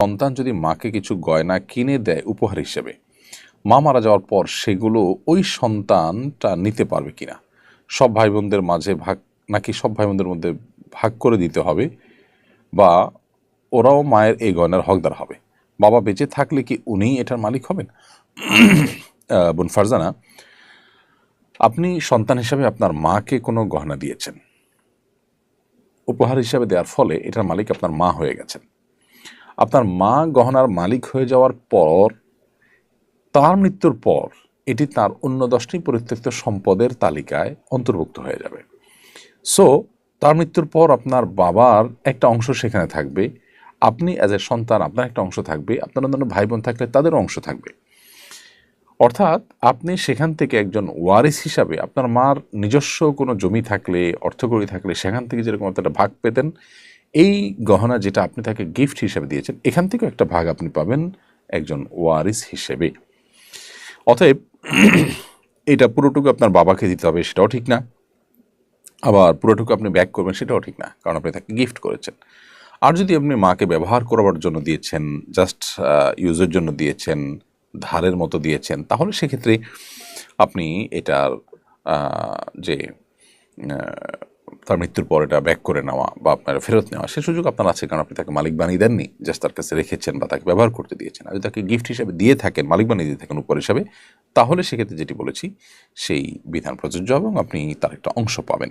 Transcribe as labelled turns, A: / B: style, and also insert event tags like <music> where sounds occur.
A: সন্তান যদি মাকে কিছু গয়না কিনে দেয় উপহার হিসেবে, মা মারা যাওয়ার পর সেগুলো ওই সন্তানটা নিতে পারবে কিনা? সব ভাই বোনদের মাঝে ভাগ, নাকি সব ভাই বোনদের মধ্যে ভাগ করে দিতে হবে? বা ওরাও মায়ের এই গয়নার হকদার হবে? বাবা বেঁচে থাকলে কি উনিই এটার মালিক হবেন? <coughs> বোন ফারজানা, আপনি সন্তান হিসাবে আপনার মাকে কোনো গহনা দিয়েছেন। উপহার হিসাবে দেওয়ার ফলে এটার মালিক আপনার মা হয়ে গেছেন। আপনার মা গহনার মালিক হয়ে যাওয়ার পর, তার মৃত্যুর পর, এটি তার অন্য দশটি পরিত্যক্ত সম্পদের তালিকায় অন্তর্ভুক্ত হয়ে যাবে। সো তার মৃত্যুর পর আপনার বাবার একটা অংশ সেখানে থাকবে। আপনি অ্যাজ এ সন্তান আপনার একটা অংশ থাকবে, আপনার অন্যান্য ভাই বোন থাকলে তাদের অংশ থাকবে। অর্থাৎ আপনি সেখান থেকে একজন ওয়ারিস হিসাবে আপনার মার নিজস্ব কোনো জমি থাকলে অর্থকরী থাকলে সেখান থেকে যেরকম আপনি একটা ভাগ পেতেন এই গহনা যেটা আপনি তাকে গিফট হিসেবে দিয়েছেন, এখান থেকেও একটা ভাগ আপনি পাবেন একজন ওয়ারিস হিসেবে। অতএব, এটা পুরোটুকু আপনার বাবাকে দিতে হবে, সেটাও ঠিক না। আবার পুরোটুকু আপনি ব্যাক করবেন, সেটাও ঠিক না, কারণ আপনি তাকে গিফট করেছেন। আর যদি আপনি মাকে ব্যবহার করবার জন্য দিয়েছেন জাস্ট ইউজের জন্য দিয়েছেন, ধারের মতো দিয়েছেন, তাহলে সেক্ষেত্রে আপনি এটার যে তার মৃত্যুর পর এটা ব্যাক করে নেওয়া বা আপনার ফেরত নেওয়া, সে সুযোগ আপনার আছে কারণ আপনি তাকে মালিক বানিয়ে দেননি জাস্ট তার কাছে রেখেছেন বা তাকে ব্যবহার করতে দিয়েছেন। আর যদি তাকে গিফট হিসেবে দিয়ে থাকেন, মালিক বানিয়ে দিয়ে থাকেন উপর হিসাবে, তাহলে সেক্ষেত্রে যেটি বলেছি, সেই বিধান প্রযোজ্য এবং আপনি তার একটা অংশ পাবেন।